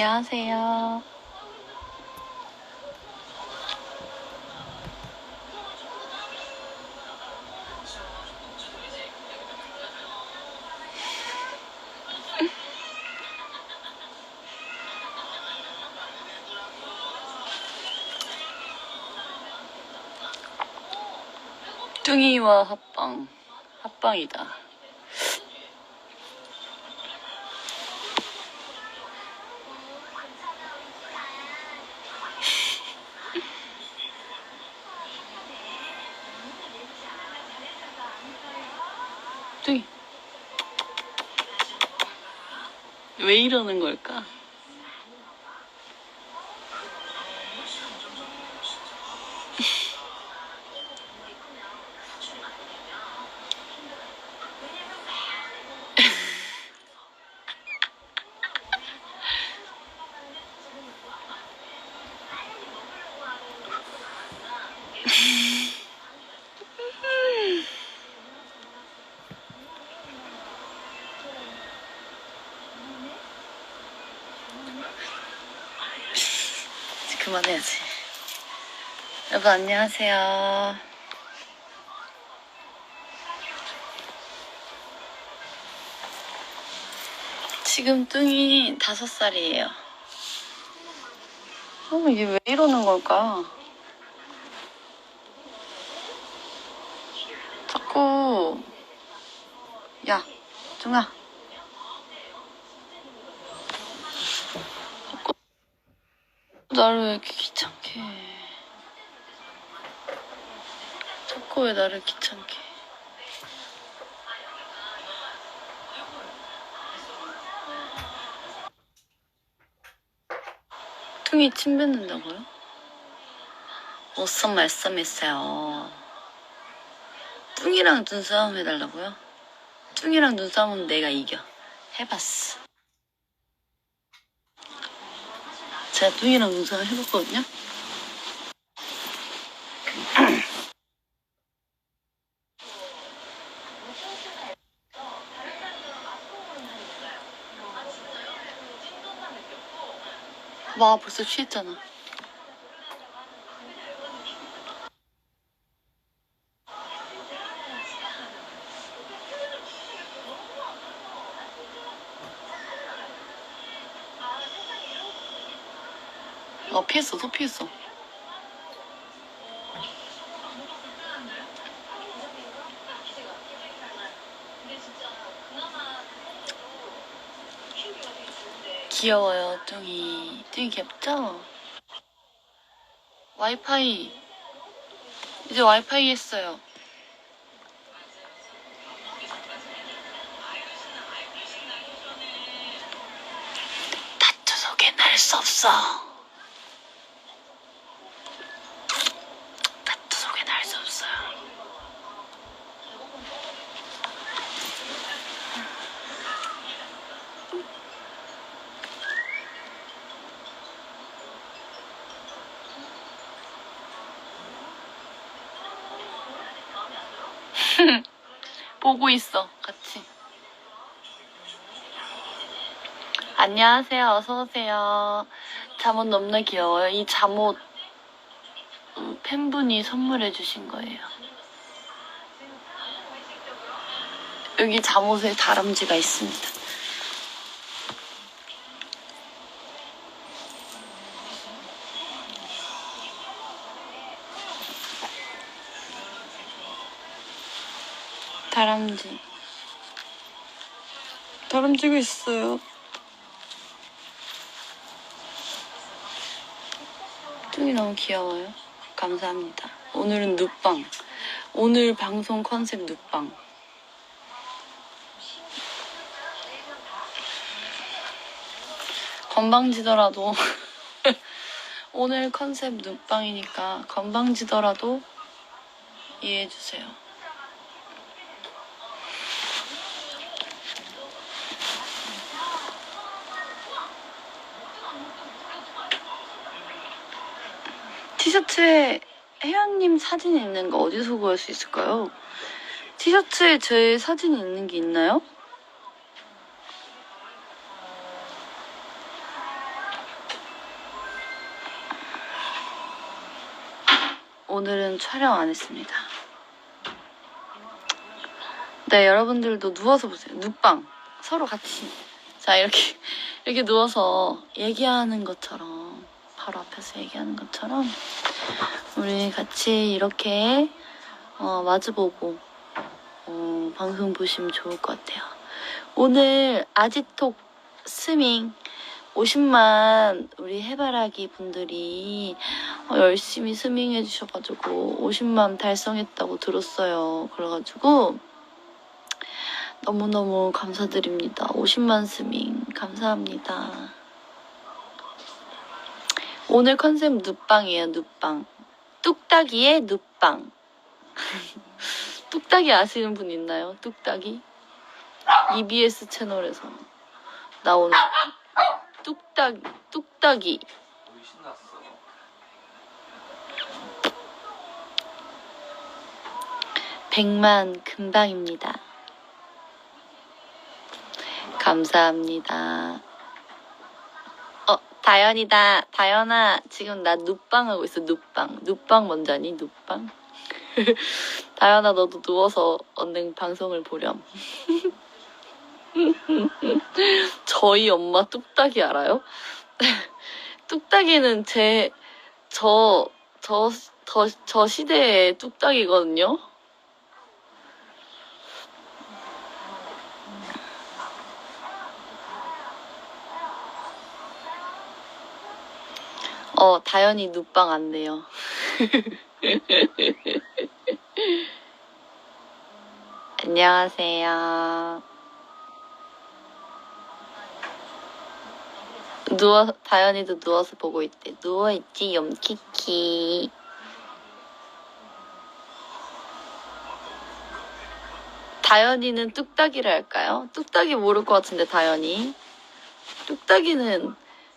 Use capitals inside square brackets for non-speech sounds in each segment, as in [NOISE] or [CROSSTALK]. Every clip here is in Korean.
안녕하세요. [LAUGHS] 뚱이와 합방. 합방이다. 뚱이. 왜 이러는 걸까? 이제 그만해야지. 여러분, 안녕하세요. 지금 뚱이 다섯 살이에요. 어, 이게 왜 이러는 걸까? 자꾸, 야, 뚱아. 자꾸 나를 왜 이렇게 귀찮게 해. 자꾸 왜 나를 귀찮게 해. 뚱이 침 뱉는다고요? 무슨 말씀이세요? 뚱이랑 눈싸움 해달라고요? 뚱이랑 눈싸움은 내가 이겨. 해봤어. 제가 뚱이랑 눈싸움 해봤거든요? 와, 벌써 취했잖아. 어, 피했어, 또 피했어. 귀여워요, 뚱이. 뚱이 귀엽죠? 와이파이. 이제 와이파이 했어요. 다투 속에 날 수 없어. 다투 속에 날 수 없어요. 보고 있어, 같이. 안녕하세요. 어서오세요. 잠옷 너무나 귀여워요. 이 잠옷, 음, 팬분이 선물해 주신 거예요. 여기 잠옷에 다람쥐가 있습니다. 다람쥐. 다람쥐가 있어요. 뚱이 너무 귀여워요. 감사합니다. 오늘은 눕방. 오늘 방송 컨셉 눕방. 건방지더라도 [LAUGHS] 오늘 컨셉 눕방이니까 건방지더라도 이해해주세요. 티셔츠에 혜연님 사진 있는 거 어디서 구할 수 있을까요? 티셔츠에 제 사진 있는 게 있나요? 오늘은 촬영 안 했습니다. 네, 여러분들도 누워서 보세요. 눕방. 서로 같이. 자, 이렇게, [LAUGHS] 이렇게 누워서 얘기하는 것처럼. 바로 앞에서 얘기하는 것처럼, 우리 같이 이렇게, 어, 마주보고, 어, 방송 보시면 좋을 것 같아요. 오늘 아지톡 스밍 50만 우리 해바라기 분들이 어, 열심히 스밍해 주셔가지고 50만 달성했다고 들었어요. 그래가지고 너무너무 감사드립니다. 50만 스밍 감사합니다. 오늘 컨셉 눕방이에요. 눕방. 뚝딱이의 눕방. [LAUGHS] 뚝딱이 아시는 분 있나요? 뚝딱이? EBS 채널에서 나오는 뚝딱이 뚝딱이 우리 신났어. 백만 금방입니다. 감사합니다. 어, 다현이다. 다현아, 지금 나 눕방 하고 있어. 눕방. 눕방 뭔지 아니? 눕방? [LAUGHS] 다현아, 너도 누워서 얼른 방송을 보렴. [LAUGHS] 저희 엄마 뚝딱이 알아요? [LAUGHS] 뚝딱이는 제, 저, 저, 저, 저 시대의 뚝딱이거든요? 어, 다현이 눕방 안 돼요. [LAUGHS] 안녕하세요. 누워, 다현이도 누워서 보고 있대. 누워있지, 염키키. 다현이는 뚝딱이를 할까요? 뚝딱이 모를 것 같은데, 다현이. 뚝딱이는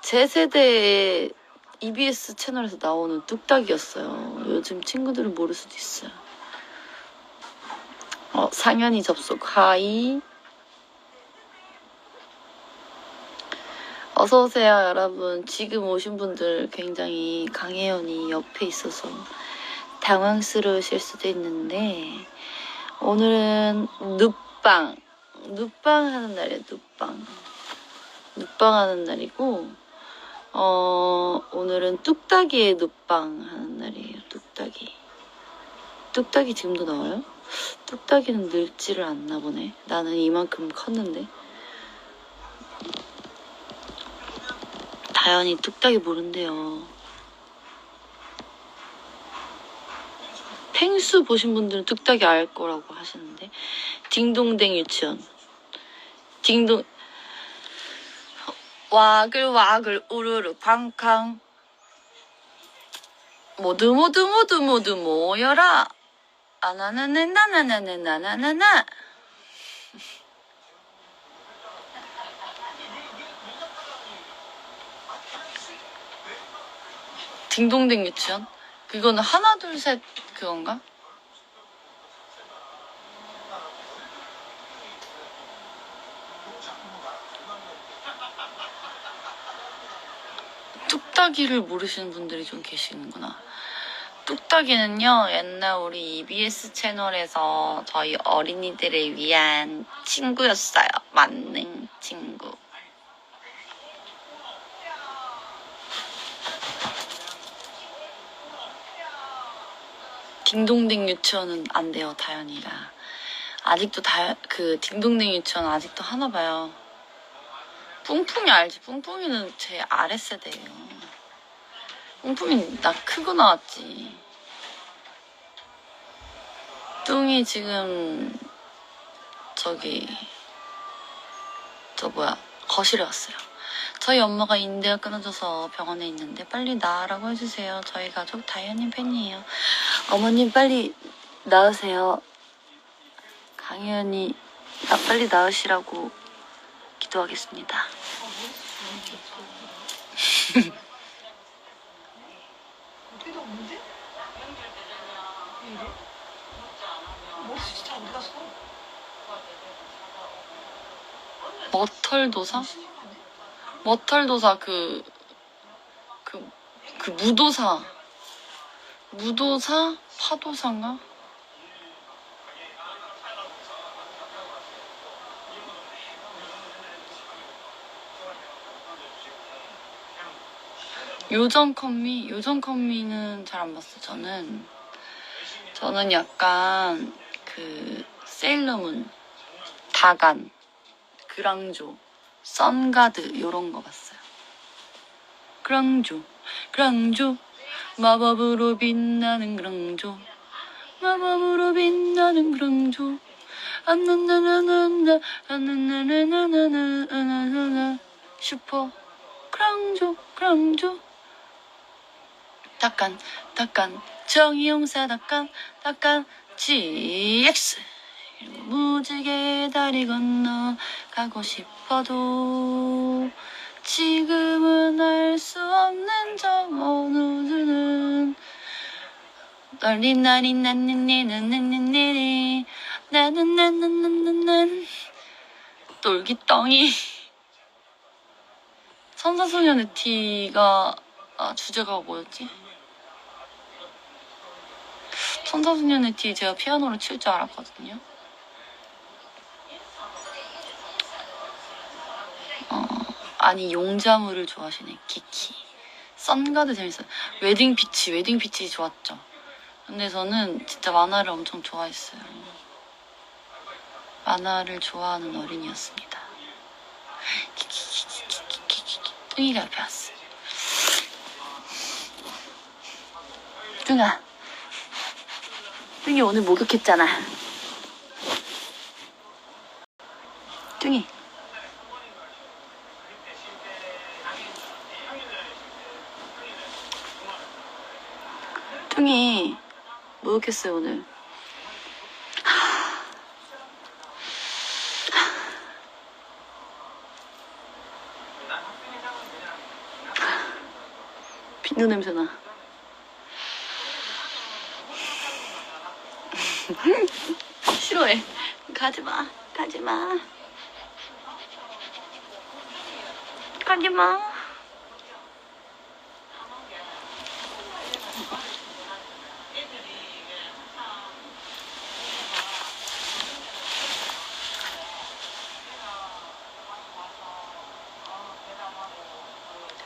제 세대의 EBS 채널에서 나오는 뚝딱이었어요. 요즘 친구들은 모를 수도 있어요. 어, 상현이 접속, 하이. 어서오세요, 여러분. 지금 오신 분들 굉장히 강혜연이 옆에 있어서 당황스러우실 수도 있는데, 오늘은 눕방. 눕방 하는 날이에요, 눕방. 눕방 하는 날이고, 어, 오늘은 뚝딱이의 눕방 하는 날이에요, 뚝딱이. 뚝딱이 지금도 나와요? 뚝딱이는 늙지를 않나 보네. 나는 이만큼 컸는데. 다현이 뚝딱이 모른대요. 펭수 보신 분들은 뚝딱이 알 거라고 하시는데. 딩동댕 유치원. 딩동, 와글와글 우르르 쾅쾅. 모두 모두 모두 모두 모여라. 아나나나나나나나나나나. [LAUGHS] 딩동댕 유치원? 그거는 하나 둘 셋 그건가? 뚝딱이를 모르시는 분들이 좀 계시는구나. 뚝딱이는요, 옛날 우리 EBS 채널에서 저희 어린이들을 위한 친구였어요. 만능 친구. 딩동댕 유치원은 안 돼요, 다현이가. 아직도 다, 그, 딩동댕 유치원 아직도 하나 봐요. 뿡뿡이 알지? 뿡뿡이는 제 아랫세대예요. 뿡뿡이 나 크고 나왔지. 뚱이 지금 저기 저 뭐야 거실에 왔어요. 저희 엄마가 인대가 끊어져서 병원에 있는데 빨리 나으라고 해주세요. 저희 가족 다현님 팬이에요. 어머님 빨리 나으세요. 강혜연이 나 빨리 나으시라고 기도하겠습니다. [LAUGHS] 어디도 없는데? 왜 이래? 머리 진짜 어디 갔어? 머털도사? 머털도사 그, 그, 그 무도사. 무도사? 파도사인가? 요정 컴미? 요정 컴미는 잘 안 봤어, 저는. 저는 약간 그 세일러문, 다간, 그랑조, 선가드 요런 거 봤어요. 그랑조, 그랑조, 마법으로 빛나는 그랑조, 마법으로 빛나는 그랑조. 안나나나나나 안나나나나나나나나 슈퍼 크랑조 크랑조 딱간 딱간 정의용사 딱간 딱간 GX 무지개 다리 건너 가고 싶어도 지금은 알 수 없는 저 어느 누는 떨리 나리 나니니나니니니 나는 나는 나는 난 똘기덩이 선사소년의 티가 아, 주제가 뭐였지? 천사소년의 티 제가 피아노를 칠 줄 알았거든요. 아니 용자물을 좋아하시네 키키. 선가드 재밌어요. 웨딩 피치, 웨딩 피치 좋았죠. 근데 저는 진짜 만화를 엄청 좋아했어요. 만화를 좋아하는 어린이였습니다. 키키키키키키키키. 뚱이가 옆에 왔어. 뚱아. 뚱이 오늘 목욕했잖아. 뚱이. 뚱이 목욕했어요 오늘. 비누 냄새 나. 싫어해. 가지 마. 가지 마. 가지 마.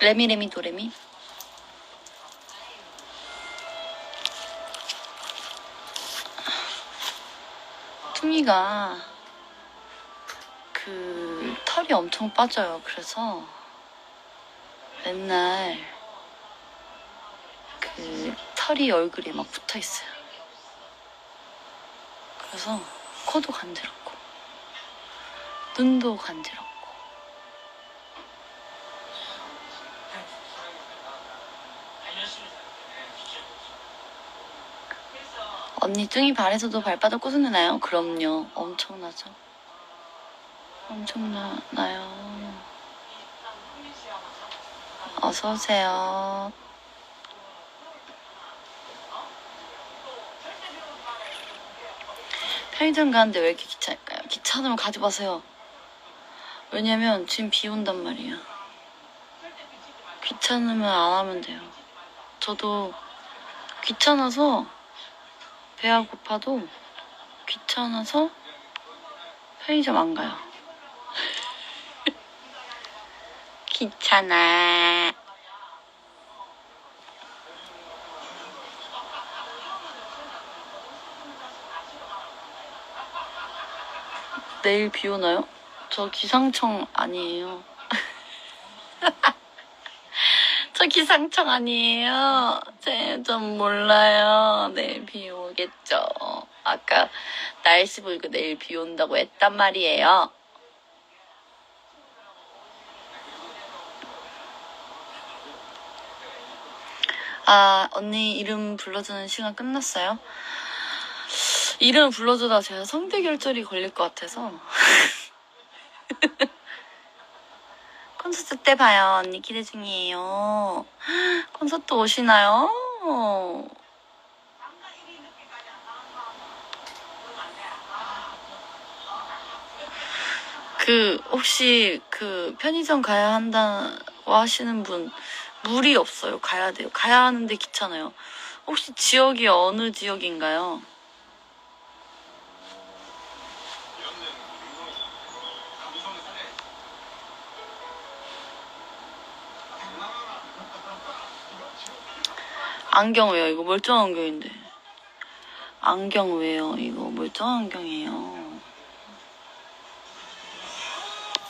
레미레미 도레미. 퉁이가 그 털이 엄청 빠져요. 그래서 맨날 그 털이 얼굴에 막 붙어 있어요. 그래서 코도 간지럽고 눈도 간지럽고 언니 뚱이 발에서도 발바닥 꼬순내나요? 그럼요. 엄청나죠. 엄청나나요. 어서 오세요. 편의점 가는데 왜 이렇게 귀찮을까요? 귀찮으면 가지 마세요. 왜냐면 지금 비 온단 말이에요. 귀찮으면 안 하면 돼요. 저도 귀찮아서 배가 고파도 귀찮아서 편의점 안 가요. [LAUGHS] 귀찮아. 내일 비 오나요? 저 기상청 아니에요. [LAUGHS] 저 기상청 아니에요. 제 좀 몰라요. 내일 비 오 겠죠. 아까 날씨 보니까 내일 비 온다고 했단 말이에요. 아, 언니 이름 불러주는 시간 끝났어요? 이름 불러주다 제가 성대결절이 걸릴 것 같아서. [LAUGHS] 콘서트 때 봐요. 언니 기대 중이에요. 콘서트 오시나요? 그 혹시 그 편의점 가야 한다고 하시는 분 무리 없어요. 가야 돼요. 가야 하는데 귀찮아요. 혹시 지역이 어느 지역인가요? 안경 왜요? 이거 멀쩡한 안경인데. 안경 왜요? 이거 멀쩡한 안경이에요.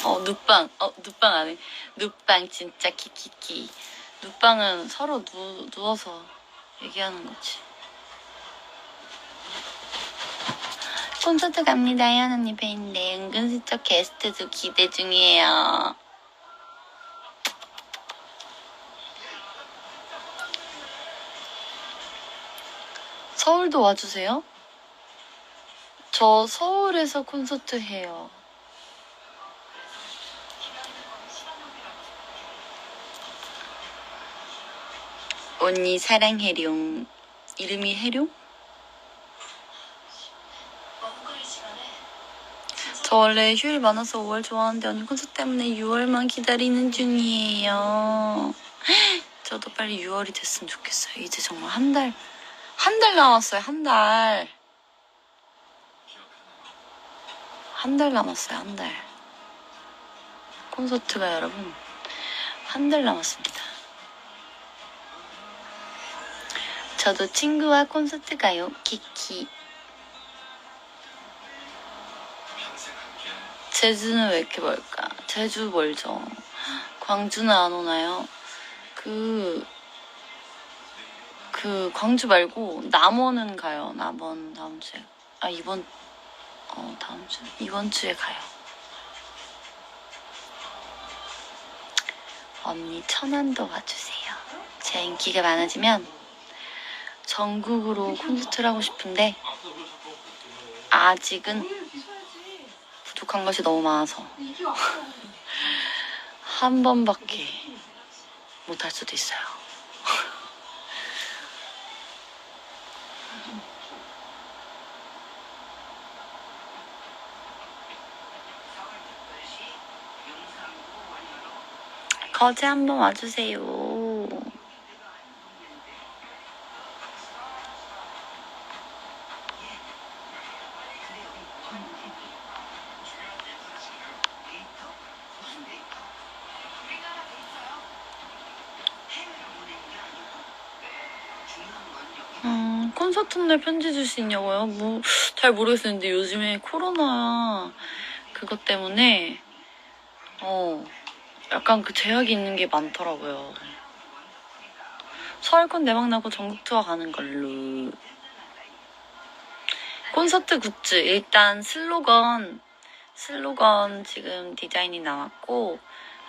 어, 눕방. 어, 눕방 안 해. 눕방 진짜 키키키. 눕방은 서로 누, 누워서 얘기하는 거지. 콘서트 갑니다. 혜연 언니 뵈인데 은근슬쩍 게스트도 기대 중이에요. 서울도 와주세요. 저 서울에서 콘서트 해요. 언니 사랑해룡. 이름이 해룡? 저 원래 휴일 많아서 5월 좋아하는데 언니 콘서트 때문에 6월만 기다리는 중이에요. 저도 빨리 6월이 됐으면 좋겠어요. 이제 정말 한 달, 한 달 남았어요. 한 달. 한 달 남았어요. 한 달. 콘서트가 여러분 한 달 남았습니다. 저도 친구와 콘서트 가요. 키키. 제주는 왜 이렇게 멀까? 제주 멀죠. 광주는 안 오나요? 그, 그, 광주 말고, 남원은 가요. 남원, 다음 주에. 아, 이번, 어, 다음 주? 이번 주에 가요. 언니, 천안도 와주세요. 제 인기가 많아지면, 전국으로 콘서트를 하고 싶은데, 아직은. 부족한 것이 너무 많아서. [LAUGHS] 한 번밖에 못 할 수도 있어요. [LAUGHS] 거제 한번 와주세요. 음, 콘서트 날 편지 줄 수 있냐고요? 뭐, 잘 모르겠어요. 근데 요즘에 코로나 그것 때문에, 어, 약간 그 제약이 있는 게 많더라고요. 서울권 대박 나고 전국 투어 가는 걸로. 콘서트 굿즈. 일단 슬로건, 슬로건 지금 디자인이 나왔고,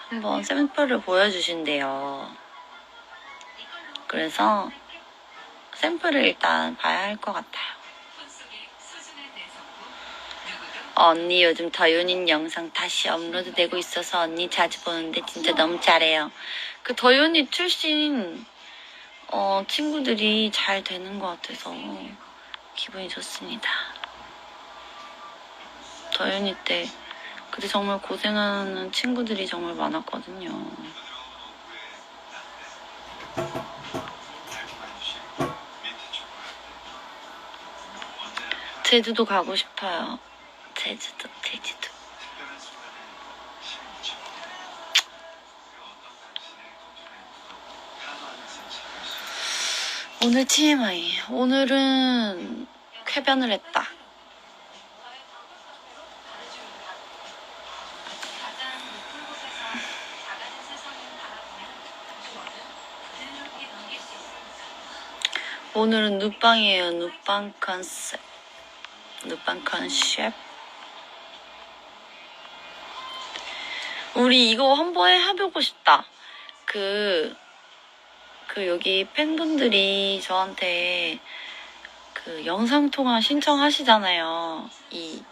한번 샘플을 보여주신대요. 그래서 샘플을 일단 봐야 할 것 같아요. 언니 요즘 더윤인 영상 다시 업로드 되고 있어서 언니 자주 보는데 진짜 너무 잘해요. 그 더윤이 출신 어, 친구들이 잘 되는 것 같아서 기분이 좋습니다. 더윤이 때 그때 정말 고생하는 친구들이 정말 많았거든요. 제주도 가고 싶어요. 제주도, 제주도. 오늘 TMI. 오늘은 쾌변을 했다. 오늘은 눕방이에요. 눕방 컨셉. 눕방 컨셉. 우리 이거 한번 해보고 싶다. 그, 그 여기 팬분들이 저한테 그 영상통화 신청하시잖아요. 이,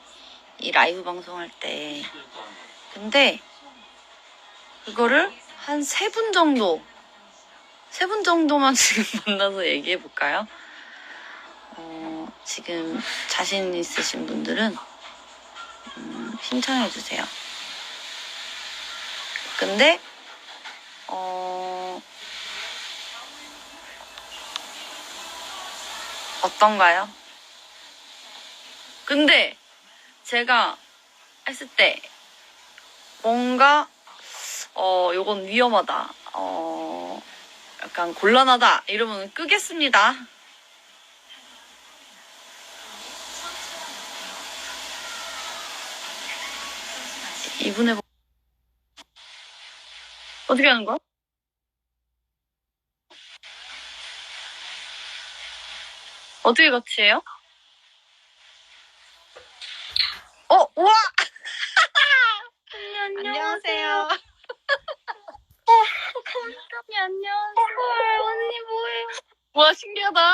이 라이브 방송할 때. 근데 그거를 한 세 분 정도, 세 분 정도만 [LAUGHS] 지금 만나서 얘기해 볼까요? 어, 지금 자신 있으신 분들은 음, 신청해 주세요. 근데 어 어떤가요? 근데 제가 했을 때 뭔가 어 요건 위험하다. 어 약간 곤란하다 이러면 끄겠습니다. 이분해 보 어떻게 하는 거야? 어떻게 같이 해요? 어, 우와! 언니, 안녕하세요. 감독님, 안녕하세요. 언니, 뭐예요? 와, 신기하다.